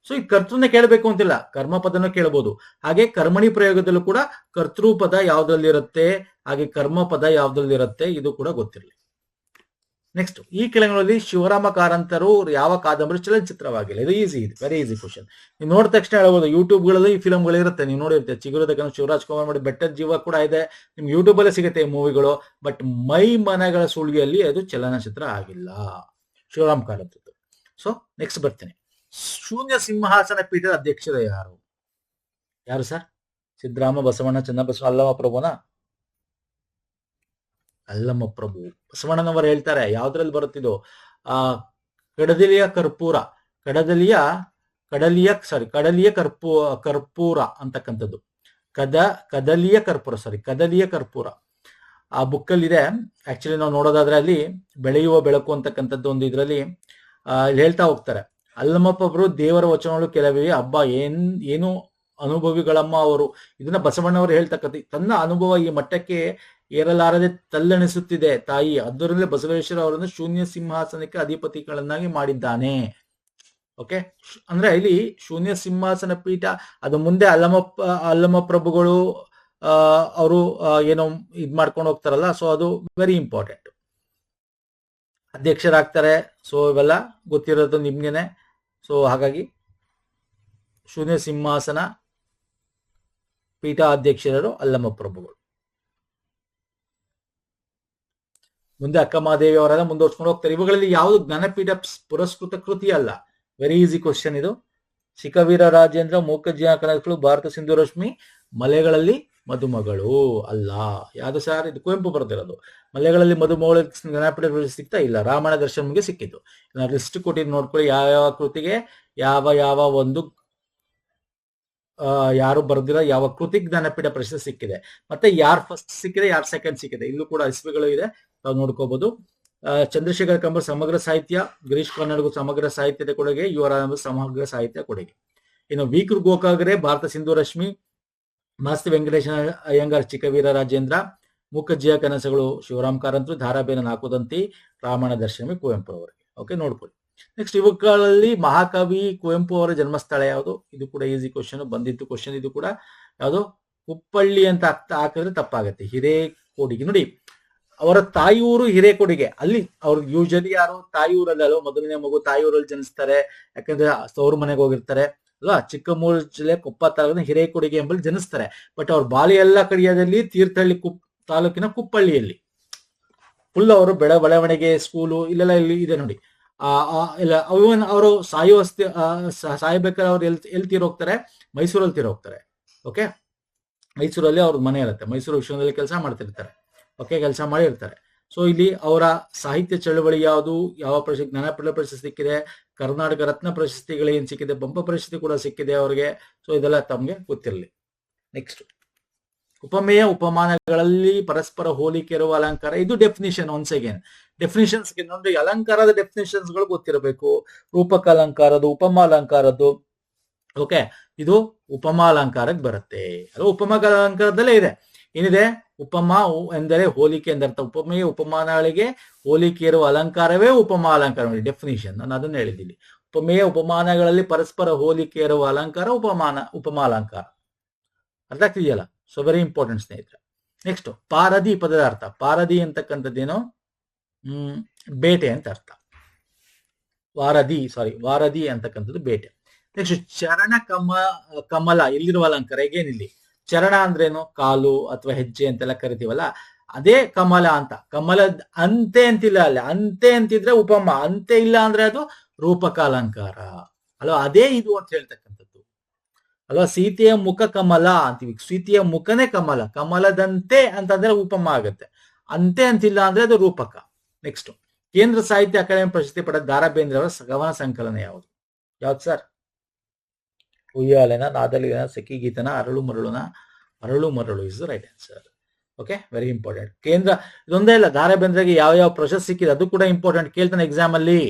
ಸೊ ಈ ಕರ್ತೃನ ಕೇಳಬೇಕು ಅಂತಿಲ್ಲ. ಕರ್ಮಪದನ ಕೇಳಬಹುದು ಹಾಗೆ ಕರ್ಮಣಿ ಪ್ರಯೋಗದಲ್ಲೂ ಕೂಡ ಕರ್ತೃಪದ ಯಾವ್ದ್ರಲ್ಲಿರುತ್ತೆ ಹಾಗೆ ಕರ್ಮಪದ ಯಾವ್ದ್ರಲ್ಲಿರುತ್ತೆ ಇದು ಕೂಡ ಗೊತ್ತಿರಲಿ. ನೆಕ್ಸ್ಟ್ ಈ ಕೆಳಗಳಲ್ಲಿ ಶಿವರಾಮ ಕಾರಂತರು ಯಾವ ಕಾದಂಬರಿ ಚಲನಚಿತ್ರವಾಗಿಲ್ಲ. ಇದು ಈಸಿ ಇದೆ. ವೆರಿ ಈಸಿ ಕ್ವಶನ್ ನೀವು ನೋಡಿದ ತಕ್ಷಣ ಹೇಳ್ಬೋದು ಯೂಟ್ಯೂಬ್ಗಳಲ್ಲಿ ಈ ಫಿಲ್ಮ್ಗಳು ಇರುತ್ತೆ. ನೀವು ನೋಡಿರ್ತೀವಿ ಚಿಗುರದ ಕನಸು ಶಿವರಾಜ್ ಕುಮಾರ್ ಮಾಡಿ ಬೆಟ್ಟದ ಜೀವ ಕೂಡ ಇದೆ. ನಿಮ್ಗೆ ಯೂಟ್ಯೂಬಲ್ಲೇ ಸಿಗುತ್ತೆ ಮೂವಿಗಳು ಬಟ್ ಮೈ ಮನಗಳ ಸುಳಿಯಲ್ಲಿ ಅದು ಚಲನಚಿತ್ರ ಆಗಿಲ್ಲ. ಶಿವರಾಮ್ ಕಾರಂತದ್ದು. ಸೊ ನೆಕ್ಸ್ಟ್ ಬರ್ತೇನೆ. ಶೂನ್ಯ ಸಿಂಹಾಸನ ಪೀಠದ ಅಧ್ಯಕ್ಷರ ಯಾರು? ಯಾರು ಸರ್ ಸಿದ್ದರಾಮ ಬಸವಣ್ಣ, ಚನ್ನಬಸವ ಅಲ್ಲವ ಪ್ರಭುನ? ಅಲ್ಲಮ್ಮ ಪ್ರಭು, ಬಸವಣ್ಣನವರು ಹೇಳ್ತಾರೆ, ಯಾವ್ದ್ರಲ್ಲಿ ಬರುತ್ತಿದ್ದು ಆ, ಕಡದಲಿಯ ಕರ್ಪೂರ, ಕಡದಲಿಯ, ಕಡಲಿಯ ಸಾರಿ ಕಡಲಿಯ ಕರ್ಪೂ, ಕರ್ಪೂರ ಅಂತಕ್ಕಂಥದ್ದು. ಕದ, ಕದಲಿಯ ಕರ್ಪೂರ ಸಾರಿ ಕದಲಿಯ ಕರ್ಪೂರ. ಆ ಬುಕ್ಕಲ್ಲಿ ಇದೆ ಆಕ್ಚುಲಿ ನಾವು ನೋಡೋದಾದ್ರೆ ಅಲ್ಲಿ ಬೆಳೆಯುವ ಬೆಳಕು ಅಂತಕ್ಕಂಥದ್ದು ಒಂದು ಇದರಲ್ಲಿ ಹೇಳ್ತಾ ಹೋಗ್ತಾರೆ. ಅಲ್ಲಮ್ಮಪ್ಪರು ದೇವರ ವಚನಗಳು ಕೆಲವೇ ಹಬ್ಬ ಏನ್, ಏನು ಅನುಭವಿಗಳಮ್ಮ ಅವರು? ಇದನ್ನ ಬಸವಣ್ಣವರು ಹೇಳ್ತಕ್ಕಂಥ, ತನ್ನ ಅನುಭವ ಈ ಮಟ್ಟಕ್ಕೆ ಏರಲಾರದೆ ತಲ್ಲಣಿಸುತ್ತಿದೆ ತಾಯಿ. ಅದರಲ್ಲೇ ಬಸವೇಶ್ವರ ಅವರನ್ನು ಶೂನ್ಯ ಸಿಂಹಾಸನಕ್ಕೆ ಅಧಿಪತಿಗಳನ್ನಾಗಿ ಮಾಡಿದ್ದಾನೆ. ಓಕೆ? ಅಂದ್ರೆ ಇಲ್ಲಿ ಶೂನ್ಯ ಸಿಂಹಾಸನ ಪೀಠ, ಅದು ಮುಂದೆ ಅಲ್ಲಮಪ್ಪ ಅಲ್ಲಮ್ಮ ಪ್ರಭುಗಳು ಅವರು ಏನೋ ಇದ್ ಮಾಡ್ಕೊಂಡು ಹೋಗ್ತಾರಲ್ಲ ಸೊ ಅದು ವೆರಿ ಇಂಪಾರ್ಟೆಂಟ್ ಅಧ್ಯಕ್ಷರಾಗ್ತಾರೆ ಸೊ ಇವೆಲ್ಲ ಗೊತ್ತಿರೋದು ನಿಮ್ಗೆನೆ. ಸೊ ಹಾಗಾಗಿ ಶೂನ್ಯ ಸಿಂಹಾಸನ ಪೀಠಾಧ್ಯಕ್ಷರರು ಅಲ್ಲಮ್ಮ ಪ್ರಭುಗಳು ಮುಂದೆ ಅಕ್ಕಮಹಾದೇವಿ ಅವರೆಲ್ಲ ಮುಂದುವರ್ಸ್ಕೊಂಡು ಹೋಗ್ತಾರೆ. ಇವುಗಳಲ್ಲಿ ಯಾವುದು ಜ್ಞಾನಪೀಠ ಪುರಸ್ಕೃತ ಕೃತಿ ಅಲ್ಲ. ವೆರಿ ಈಸಿ ಕ್ವಶನ್ ಇದು. ಶಿಖವೀರ ರಾಜೇಂದ್ರ, ಮೂಕಜ್ಜಿಯ ಕನಕಗಳು ಭಾರತ ಸಿಂಧು ರಶ್ಮಿ, ಮಲೆಗಳಲ್ಲಿ ಮದುಮಗಳು ಅಲ್ಲ. ಯಾವ್ದು ಸರ್? ಇದು ಕುವೆಂಪು ಬರ್ದಿರೋದು. ಮಲೆಗಳಲ್ಲಿ ಮದುಮಗಳು ಜ್ಞಾನಪೀಠ ಸಿಗ್ತಾ ಇಲ್ಲ. ರಾಮಾಯಣ ದರ್ಶನಮ್ಗೆ ಸಿಕ್ಕಿದ್ದು. ಲಿಸ್ಟ್ ಕೊಟ್ಟಿದ್ದು ನೋಡ್ಕೊಳ್ಳಿ. ಯಾವ ಯಾವ ಕೃತಿಗೆ ಯಾವ ಯಾವ ಒಂದು ಯಾರು ಬರ್ದಿರೋ ಯಾವ ಕೃತಿ ಜ್ಞಾನಪೀಠ ಪ್ರಶಸ್ತಿ ಸಿಕ್ಕಿದೆ. ಮತ್ತೆ ಯಾರು ಫಸ್ಟ್ ಸಿಕ್ಕಿದೆ, ಯಾರು ಸೆಕೆಂಡ್ ಸಿಕ್ಕಿದೆ? ಇಲ್ಲೂ ಕೂಡ ಇಸ್ವಿಗಳು ಇದೆ. ನಾವು ನೋಡ್ಕೋಬಹುದು ಚಂದ್ರಶೇಖರ್ ಕಂಬ ಸಮಗ್ರ ಸಾಹಿತ್ಯ, ಗಿರೀಶ್ ಕನ್ನಡಗೂ ಸಮಗ್ರ ಸಾಹಿತ್ಯದ ಕೊಡುಗೆ ಯುವರ ಸಮಗ್ರ ಸಾಹಿತ್ಯ ಕೊಡುಗೆ. ಇನ್ನು ವೀಕೃ ಗೋಕಾಗ್ರೆ ಭಾರತ ಸಿಂಧು ರಶ್ಮಿ, ಮಾಸ್ತಿ ವೆಂಕಟೇಶ ಅಯ್ಯಂಗಾರ್ ಚಿಕ್ಕವೀರ ರಾಜೇಂದ್ರ ಮೂಕಜ್ಜಿಯ ಕನಸುಗಳು ಶಿವರಾಮ್ ಕಾರಂತರು ಧಾರಾಬೇನ ನಾಕುದಂತಿ ರಾಮಾಯಣ ದರ್ಶನಮಿ ಕುವೆಂಪು ಅವರಿಗೆ. ಓಕೆ ನೋಡ್ಕೊಳ್ಳಿ. ನೆಕ್ಸ್ಟ್ ಇವುಗಳಲ್ಲಿ ಮಹಾಕವಿ ಕುವೆಂಪು ಅವರ ಜನ್ಮಸ್ಥಳ ಯಾವುದು? ಇದು ಕೂಡ ಈಸಿ ಕ್ವಶನ್ ಬಂದಿತ್ತು ಕ್ವಶನ್ ಇದು ಕೂಡ ಯಾವುದು? ಕುಪ್ಪಳ್ಳಿ ಅಂತ ಹಾಕಿದ್ರೆ ತಪ್ಪಾಗತ್ತೆ. ಹಿರೇಕೋಡಿಗೆ. ನೋಡಿ ಅವರ ತಾಯಿಯೂರು ಹಿರೇಕೊಡಿಗೆ. ಅಲ್ಲಿ ಅವ್ರು ಯೂಶಲಿ ಯಾರು? ತಾಯಿಯೂರಲ್ಲಿ ಮೊದಲನೇ ಮಗು ತಾಯಿಯೂರಲ್ಲಿ ಜನಿಸ್ತಾರೆ. ಯಾಕಂದ್ರೆ ಸೌರ ಮನೆಗೆ ಹೋಗಿರ್ತಾರೆ. ಅಲ್ವಾ? ಚಿಕ್ಕಮೂರು ಜಿಲ್ಲೆ ಕೊಪ್ಪ ತಾಲೂಕಿನ ಹಿರೇಕೊಡಿಗೆ ಎಂಬಲ್ಲಿ ಜನಿಸ್ತಾರೆ. ಬಟ್ ಅವ್ರ ಬಾಲಿ ಎಲ್ಲ ಕಡಿಯದಲ್ಲಿ ತೀರ್ಥಹಳ್ಳಿ ಕುಪ್, ತಾಲೂಕಿನ ಕುಪ್ಪಳ್ಳಿಯಲ್ಲಿ. ಫುಲ್ ಅವರು ಬೆಳ, ಬೆಳವಣಿಗೆ ಸ್ಕೂಲು ಇಲ್ಲೆಲ್ಲ ಇಲ್ಲಿ ಇದೆ ನೋಡಿ. ಆ ಇಲ್ಲ, ಅವನ್ ಅವರು ಸಾಯೋ ಸಾಯ್ಬೇಕಾದ್ರೆ ಅವ್ರು ಎಲ್, ಎಲ್ಲಿ ತೀರೋಗ್ತಾರೆ? ಮೈಸೂರಲ್ಲಿ ತೀರೋಗ್ತಾರೆ. ಓಕೆ ಮೈಸೂರಲ್ಲಿ ಅವ್ರ ಮನೆ ಇರುತ್ತೆ. ಮೈಸೂರು ವಿಶ್ವದಲ್ಲಿ ಕೆಲಸ ಮಾಡ್ತಿರ್ತಾರೆ. ಓಕೆ, ಕೆಲಸ ಮಾಡಿರ್ತಾರೆ ಸೊ ಇಲ್ಲಿ ಅವರ ಸಾಹಿತ್ಯ ಚಳವಳಿ ಯಾವುದು, ಯಾವ ಪ್ರಶಸ್ತಿ ಜ್ಞಾನಪೀಠ ಪ್ರಶಸ್ತಿ ಸಿಕ್ಕಿದೆ, ಕರ್ನಾಟಕ ರತ್ನ ಪ್ರಶಸ್ತಿಗಳು ಏನು ಸಿಕ್ಕಿದೆ, ಬಂಪ ಪ್ರಶಸ್ತಿ ಕೂಡ ಸಿಕ್ಕಿದೆ ಅವರಿಗೆ. ಸೊ ಇದೆಲ್ಲ ತಮಗೆ ಗೊತ್ತಿರಲಿ. ನೆಕ್ಸ್ಟ್ ಉಪಮೇಯ ಉಪಮಾನಗಳಲ್ಲಿ ಪರಸ್ಪರ ಹೋಲಿಕೆ ಇರುವ ಅಲಂಕಾರ, ಇದು ಡೆಫಿನಿಷನ್ ಒನ್ಸ್ ಅಗೇನ್ ಡೆಫಿನಿಷನ್ಸ್ ನೋಡಿ ಅಲಂಕಾರದ ಡೆಫಿನಿಷನ್ಸ್ಗಳು ಗೊತ್ತಿರಬೇಕು. ರೂಪಕ ಅಲಂಕಾರದ್ದು, ಉಪಮಾ ಅಲಂಕಾರದ್ದು. ಓಕೆ ಇದು ಉಪಮಾ ಅಲಂಕಾರಕ್ಕೆ ಬರುತ್ತೆ. ಅದು ಉಪಮಾ ಅಲಂಕಾರದಲ್ಲೇ ಇದೆ. ಏನಿದೆ? ಉಪಮಾ ಎಂದರೆ ಹೋಲಿಕೆ ಎಂದರ್ಥ. ಉಪಮೇಯ ಉಪಮಾನಗಳಿಗೆ ಹೋಲಿಕೆ ಇರುವ ಅಲಂಕಾರವೇ ಉಪಮಾ ಅಲಂಕಾರ ಡೆಫಿನಿಷನ್ ನಾನು ಅದನ್ನು ಹೇಳಿದ್ದೀನಿ. ಉಪಮೇಯ ಉಪಮಾನಗಳಲ್ಲಿ ಪರಸ್ಪರ ಹೋಲಿಕೆ ಇರುವ ಅಲಂಕಾರ ಉಪಮಾನ, ಉಪಮಾ ಅಲಂಕಾರ. ಅರ್ಥ ಆಗ್ತಿದೆಯಲ್ಲ? ಸೊ ವೆರಿ ಇಂಪಾರ್ಟೆಂಟ್ ಸ್ನೇಹಿತರೆ. ನೆಕ್ಸ್ಟ್ ಪಾರದಿ ಪದದ ಅರ್ಥ. ಪಾರದಿ ಅಂತಕ್ಕಂಥದ್ದೇನು? ಹ್ಮ್, ಬೇಟೆ ಅಂತ ಅರ್ಥ. ವಾರದಿ ಸಾರಿ ವಾರದಿ ಅಂತಕ್ಕಂಥದ್ದು ಬೇಟೆ. ನೆಕ್ಸ್ಟ್ ಚರಣ ಕಮ, ಕಮಲ ಇಲ್ಲಿರುವ ಅಲಂಕಾರ? ಹೇಗೇನಿಲ್ಲಿ? ಚರಣ ಅಂದ್ರೇನು? ಕಾಲು ಅಥವಾ ಹೆಜ್ಜೆ ಅಂತೆಲ್ಲ ಕರಿತೀವಲ್ಲ, ಅದೇ ಕಮಲ ಅಂತ. ಕಮಲದ ಅಂತೆ ಅಂತಿಲ್ಲ ಅಲ್ಲ. ಅಂತೆ ಅಂತಿದ್ರೆ ಉಪಮ. ಅಂತೆ ಇಲ್ಲ ಅಂದ್ರೆ ಅದು ರೂಪಕ ಅಲಂಕಾರ ಅಲ್ವಾ? ಅದೇ ಇದು ಅಂತ ಹೇಳ್ತಕ್ಕಂಥದ್ದು. ಅಲ್ವಾ? ಸೀತೆಯ ಮುಖ ಕಮಲ ಅಂತೀವಿ. ಸೀತೆಯ ಮುಖನೇ ಕಮಲ. ಕಮಲದಂತೆ ಅಂತಂದ್ರೆ ಉಪಮ ಆಗುತ್ತೆ. ಅಂತೆ ಅಂತಿಲ್ಲ ಅಂದ್ರೆ ಅದು ರೂಪಕ. ನೆಕ್ಸ್ಟ್ ಕೇಂದ್ರ ಸಾಹಿತ್ಯ ಅಕಾಡೆಮಿ ಪ್ರಶಸ್ತಿ ಪಡೆದ ದಾರಾ ಬೇಂದ್ರೆ ಅವರ ಕವನ ಸಂಕಲನ ಯಾವುದು? ಯಾವ್ದು ಸರ್? ಉಯ್ಯಾಲೆನ ನಾದಲಿನ ಸಖಿ ಗೀತನ ಅರಳು ಮರಳುನ, ಅರಳು ಮರಳು is right answer okay very important ಕೇಂದ್ರ, ಇದೊಂದೇ ಇಲ್ಲ. ಧಾರೆ ಬೇಂದ್ರೆಗೆ ಯಾವ ಯಾವ ಪ್ರಶಸ್ತಿ ಸಿಕ್ಕಿದೆ, ಅದು ಕೂಡ ಇಂಪಾರ್ಟೆಂಟ್ ಕೇಳ್ತಾನೆ ಎಕ್ಸಾಮ್ ಅಲ್ಲಿ.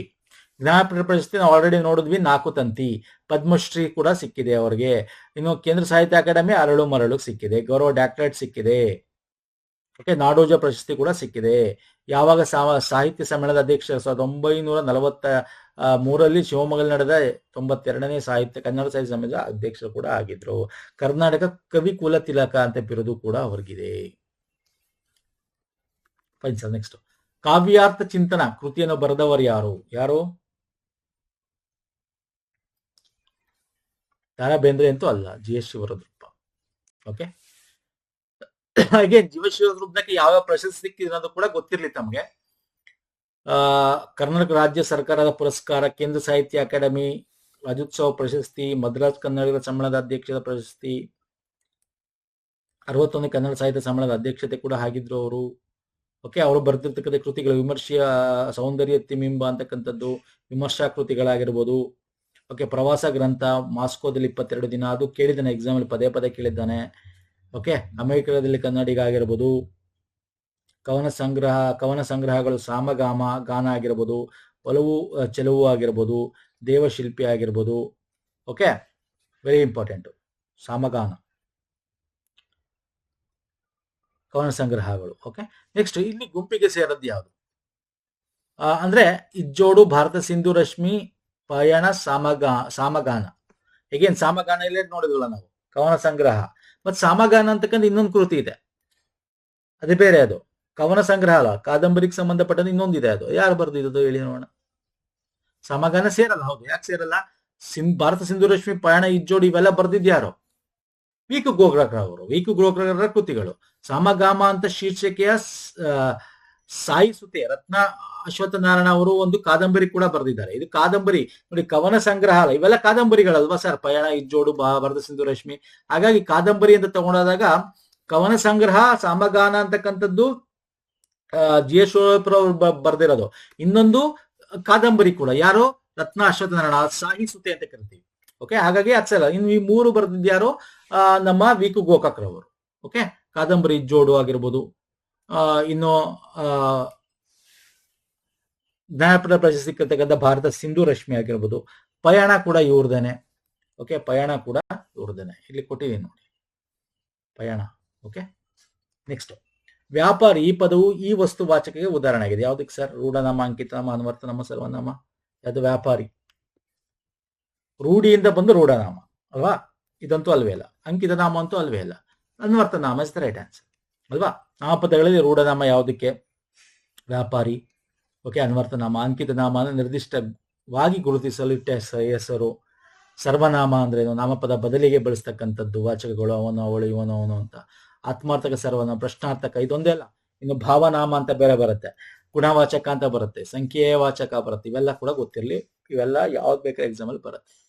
ಜ್ಞಾನಪೀಠ ಪ್ರಶಸ್ತಿ ನಾವು ಆಲ್ರೆಡಿ ನೋಡಿದ್ವಿ, ನಾಲ್ಕು ತಂತಿ. ಪದ್ಮಶ್ರೀ ಕೂಡ ಸಿಕ್ಕಿದೆ ಅವರಿಗೆ. ಇನ್ನು ಕೇಂದ್ರ ಸಾಹಿತ್ಯ ಅಕಾಡೆಮಿ ಅರಳು ಮರಳು ಸಿಕ್ಕಿದೆ. ಗೌರವ ಡಾಕ್ಟರೇಟ್ ಸಿಕ್ಕಿದೆ. ಓಕೆ ನಾಡೋಜ ಪ್ರಶಸ್ತಿ ಕೂಡ ಸಿಕ್ಕಿದೆ. ಯಾವಾಗ ಸಾಹಿತ್ಯ ಸಮ್ಮೇಳನದ ಅಧ್ಯಕ್ಷ ಸಾವಿರದ ಒಂಬೈನೂರ ನಲವತ್ತ ಮೂರಲ್ಲಿ ಶಿವಮೊಗ್ಗದಲ್ಲಿ ನಡೆದ ತೊಂಬತ್ತೆರಡನೇ ಸಾಹಿತ್ಯ ಕನ್ನಡ ಸಾಹಿತ್ಯ ಸಮ್ಮೇಳನದ ಅಧ್ಯಕ್ಷರು ಕೂಡ ಆಗಿದ್ರು. ಕರ್ನಾಟಕ ಕವಿ ಕುಲ ತಿಲಕ ಅಂತ ಬಿರುದು ಕೂಡ ಅವ್ರಿಗಿದೆ. ಫೈನ್ ಸರ್ ನೆಕ್ಸ್ಟ್ ಕಾವ್ಯಾರ್ಥ ಚಿಂತನ, ಕೃತಿಯನ್ನು ಬರೆದವರು ಯಾರು? ಯಾರು? ದಾರಾ ಬೇಂದ್ರೆ ಅಂತೂ ಅಲ್ಲ, ಜಿ ಎಸ್ ಶಿವರುದ್ರಪ್ಪ. ಓಕೆ ಹಾಗೆ ಜೀವ ಶಿವರುದ್ರಕ್ಕೆ ಯಾವ ಪ್ರಶಸ್ತಿ ಸಿಕ್ಕಿದೆ ಕೂಡ ಗೊತ್ತಿರ್ಲಿ ತಮಗೆ. ಆ, ಕರ್ನಾಟಕ ರಾಜ್ಯ ಸರ್ಕಾರದ ಪುರಸ್ಕಾರ, ಕೇಂದ್ರ ಸಾಹಿತ್ಯ ಅಕಾಡೆಮಿ, ರಾಜ್ಯೋತ್ಸವ ಪ್ರಶಸ್ತಿ, ಮದ್ರಾಸ್ ಕನ್ನಡಿಗರ ಸಮ್ಮೇಳನದ ಅಧ್ಯಕ್ಷದ ಪ್ರಶಸ್ತಿ ಅರವತ್ತೊಂದನೇ ಕನ್ನಡ ಸಾಹಿತ್ಯ ಸಮ್ಮೇಳನದ ಅಧ್ಯಕ್ಷತೆ ಕೂಡ ಆಗಿದ್ರು ಅವರು. ಓಕೆ, ಅವರು ಬರ್ತಿರ್ತಕ್ಕಂಥ ಕೃತಿಗಳು ವಿಮರ್ಶೆಯ, ಸೌಂದರ್ಯ ತಿಮಿಂಬ ಅಂತಕ್ಕಂಥದ್ದು, ವಿಮರ್ಶಾ ಕೃತಿಗಳಾಗಿರ್ಬೋದು. ಓಕೆ, ಪ್ರವಾಸ ಗ್ರಂಥ, ಮಾಸ್ಕೋದಲ್ಲಿ ಇಪ್ಪತ್ತೆರಡು ದಿನ, ಅದು ಕೇಳಿದ್ದಾನೆ ಎಕ್ಸಾಮ್ ಅಲ್ಲಿ ಪದೇ ಪದೇ ಕೇಳಿದ್ದಾನೆ. ಓಕೆ ಅಮೆರಿಕದಲ್ಲಿ ಕನ್ನಡಿಗ ಆಗಿರ್ಬೋದು, ಕವನ ಸಂಗ್ರಹ, ಕವನ ಸಂಗ್ರಹಗಳು ಸಾಮಗಾಮ, ಗಾನ ಆಗಿರ್ಬೋದು, ಒಲವು ಚೆಲುವು ಆಗಿರ್ಬೋದು, ದೇವಶಿಲ್ಪಿ ಆಗಿರ್ಬೋದು. ಓಕೆ ವೆರಿ ಇಂಪಾರ್ಟೆಂಟ್ ಸಾಮಗಾನ. ಕವನ ಸಂಗ್ರಹಗಳು. ಓಕೆ ನೆಕ್ಸ್ಟ್ ಇಲ್ಲಿ ಗುಂಪಿಗೆ ಸೇರದ್ದು ಯಾವುದು? ಅಂದ್ರೆ ಇಜ್ಜೋಡು, ಭಾರತ ಸಿಂಧು, ರಶ್ಮಿ, ಪಯಣ, ಸಾಮಗಾ, ಸಾಮಗಾನ. ಹೇಗೇನ್ ಸಾಮಗಾನ ಇಲ್ಲೇ ನೋಡಿದ್ವಲ್ಲ ನಾವು? ಕವನ ಸಂಗ್ರಹ. ಮತ್ ಸಾಮಗಾನ ಅಂತಕ್ಕಂಥ ಇನ್ನೊಂದು ಕೃತಿ ಇದೆ. ಅದೇ ಬೇರೆ ಅದು. ಕವನ ಸಂಗ್ರಹ ಅಲ್ಲ ಕಾದಂಬರಿಗೆ ಸಂಬಂಧಪಟ್ಟಂತ ಇನ್ನೊಂದಿದೆ ಅದು. ಯಾರು ಬರ್ದಿದ್ದು ಹೇಳಿ ನೋಡೋಣ. ಸಮಗಾನ ಸೇರಲ್ಲ, ಹೌದು. ಯಾಕೆ ಸೇರಲ್ಲ? ಸಿಂ, ಭಾರತ ಸಿಂಧು ರಶ್ಮಿ, ಪಯಣ, ಇಜ್ಜೋಡಿ ಇವೆಲ್ಲ ಬರ್ದಿದ್ಯಾರು ವೀಕು ಗೋಗ್ರಕರ್ ಅವರು. ವೀಕು ಗೋಗ್ರಕರ ಕೃತಿಗಳು. ಸಮಗಾಮ ಅಂತ ಶೀರ್ಷಿಕೆಯ ಸ್- ಆ, ಸಾಯಿ ಸುತೆ ರತ್ನ ಅಶ್ವತ್ಥನಾರಾಯಣ ಅವರು ಒಂದು ಕಾದಂಬರಿ ಕೂಡ ಬರೆದಿದ್ದಾರೆ. ಇದು ಕಾದಂಬರಿ ನೋಡಿ ಕವನ ಸಂಗ್ರಹ ಅಲ್ಲ ಇವೆಲ್ಲ ಕಾದಂಬರಿಗಳಲ್ವಾ ಸರ್? ಪಯಣ ಇಜ್ಜೋಡು ಬಾ ಭರದ ಸಿಂಧು ರಶ್ಮಿ. ಹಾಗಾಗಿ ಕಾದಂಬರಿ ಅಂತ ತಗೊಂಡಾದಾಗ ಕವನ ಸಂಗ್ರಹ ಸಾಮಗಾನ ಅಂತಕ್ಕಂಥದ್ದು ಜಿ. ಎಸ್. ಬರ್ದಿರೋದು. ಇನ್ನೊಂದು ಕಾದಂಬರಿ ಕೂಡ. ಯಾರು? ರತ್ನ ಅಶ್ವತ್ಥನಾರಾಯಣ ಸಾಹಿ ಸುತೆ ಅಂತ ಕರಿತೀವಿ. ಓಕೆ? ಹಾಗಾಗಿ ಅಚ್ಚಲ್ಲ ಇನ್ನು ಈ ಮೂರು ಯಾರು? ನಮ್ಮ ವಿಕು ಗೋಕಾಕ್ರವರು. ಓಕೆ? ಕಾದಂಬರಿ ಜೋಡು ಆಗಿರ್ಬೋದು. ಇನ್ನು ಜ್ಞಾನಪೀಠ ಪ್ರಶಸ್ತಿ ಸಿಕ್ಕತಕ್ಕಂಥ ಭಾರತ ಸಿಂಧು ರಶ್ಮಿ ಆಗಿರ್ಬೋದು. ಪಯಣ ಕೂಡ ಇವ್ರದೇನೆ. ಓಕೆ ಪಯಣ ಕೂಡ ಇವ್ರದೇನೆ. ಇಲ್ಲಿ ಕೊಟ್ಟಿದ್ದೀನಿ ನೋಡಿ. ಪಯಣ ಓಕೆ ನೆಕ್ಸ್ಟ್ ವ್ಯಾಪಾರಿ, ಈ ಪದವು ಈ ವಸ್ತು ವಾಚಕಕ್ಕೆ ಉದಾಹರಣೆ ಆಗಿದೆ. ಯಾವ್ದಕ್ಕೆ ಸರ್ ರೂಢನಾಮ ಅಂಕಿತನಾಮ ಅನ್ವರ್ತನಾಮ ಸರ್ವನಾಮ ಅದು ವ್ಯಾಪಾರಿ? ರೂಢಿಯಿಂದ ಬಂದು ರೂಢನಾಮ, ಅಲ್ವಾ? ಇದಂತೂ ಅಲ್ವೇ ಇಲ್ಲ ಅಂಕಿತ ನಾಮ ಅಂತೂ ಅಲ್ವೇ ಇಲ್ಲ ಅನ್ವರ್ತನಾಮ ಇಸ್ ದ ರೈಟ್ ಆನ್ಸರ್ ಅಲ್ವಾ? ನಾಮಪದಗಳಲ್ಲಿ ರೂಢನಾಮ ಯಾವುದಕ್ಕೆ? ವ್ಯಾಪಾರಿ. ಓಕೆ, ಅನ್ವರ್ಥನಾಮ. ಅಂಕಿತ ನಾಮ ಅಂದ್ರೆ ನಿರ್ದಿಷ್ಟವಾಗಿ ಗುರುತಿಸಲು ಇಟ್ಟ ಹೆಸ- ಹೆಸರು. ಸರ್ವನಾಮ ಅಂದ್ರೆ ಏನು? ನಾಮಪದ ಬದಲಿಗೆ ಬಳಸ್ತಕ್ಕಂಥದ್ದು, ವಾಚಕಗಳು, ಅವನು, ಅವಳು, ಇವನು, ಅವನು ಅಂತ. ಆತ್ಮಾರ್ಥಕ, ಸರ್ವನಾಮ, ಪ್ರಶ್ನಾರ್ಥಕ, ಇದೊಂದೇ ಅಲ್ಲ. ಇನ್ನು ಭಾವನಾಮ ಅಂತ ಬೇರೆ ಬರುತ್ತೆ. ಗುಣವಾಚಕ ಅಂತ ಬರುತ್ತೆ. ಸಂಖ್ಯೆಯ ವಾಚಕ ಬರುತ್ತೆ. ಇವೆಲ್ಲ ಕೂಡ ಗೊತ್ತಿರಲಿ. ಇವೆಲ್ಲ ಯಾವ್ದು ಬೇಕಾದ್ರೆ ಎಕ್ಸಾಮಲ್ಲಿ ಬರುತ್ತೆ.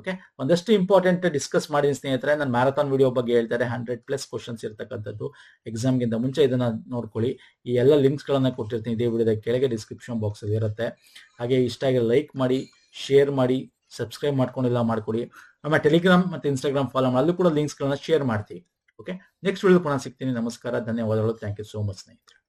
ಓಕೆ ಒಂದಷ್ಟು ಇಂಪಾರ್ಟೆಂಟ್ ಡಿಸ್ಕಸ್ ಮಾಡಿದ ಸ್ನೇಹಿತರೆ. ನಾನು ಮ್ಯಾರಥಾನ್ ವಿಡಿಯೋ ಬಗ್ಗೆ ಹೇಳ್ತಾರೆ ಹಂಡ್ರೆಡ್ ಪ್ಲಸ್ ಕ್ವಶನ್ಸ್ ಇರ್ತಕ್ಕಂಥದ್ದು. ಎಕ್ಸಾಮ್ಗಿಂತ ಮುಂಚೆ ಇದನ್ನ ನೋಡ್ಕೊಳ್ಳಿ. ಈ ಎಲ್ಲ ಲಿಂಕ್ಸ್ಗಳನ್ನ ಕೊಟ್ಟಿರ್ತೀನಿ. ಇದೇ ವಿಡಿಯೋದ ಕೆಳಗೆ ಡಿಸ್ಕ್ರಿಪ್ಷನ್ ಬಾಕ್ಸ್ ಇರುತ್ತೆ. ಹಾಗೆ ಇಷ್ಟ ಆಗಿ ಲೈಕ್ ಮಾಡಿ ಶೇರ್ ಮಾಡಿ ಸಬ್ಸ್ಕ್ರೈಬ್ ಮಾಡ್ಕೊಂಡಿಲ್ಲ ಮಾಡ್ಕೊಡಿ. ಆಮೇಲೆ ಟೆಲಿಗ್ರಾಮ್ ಮತ್ತು ಇನ್ಸ್ಟಾಗ್ರಾಮ್ ಫಾಲೋ ಮಾಡಿ. ಅಲ್ಲೂ ಕೂಡ ಲಿಂಕ್ಸ್ಗಳನ್ನ ಶೇರ್ ಮಾಡ್ತೀವಿ ಓಕೆ ನೆಕ್ಸ್ಟ್ ವಿಡಿಯೋ ಪುನಃ ಸಿಗ್ತೀನಿ. ನಮಸ್ಕಾರ, ಧನ್ಯವಾದಗಳು. ಥ್ಯಾಂಕ್ ಯು ಸೋ ಮಚ್ ಸ್ನೇಹಿತರೆ.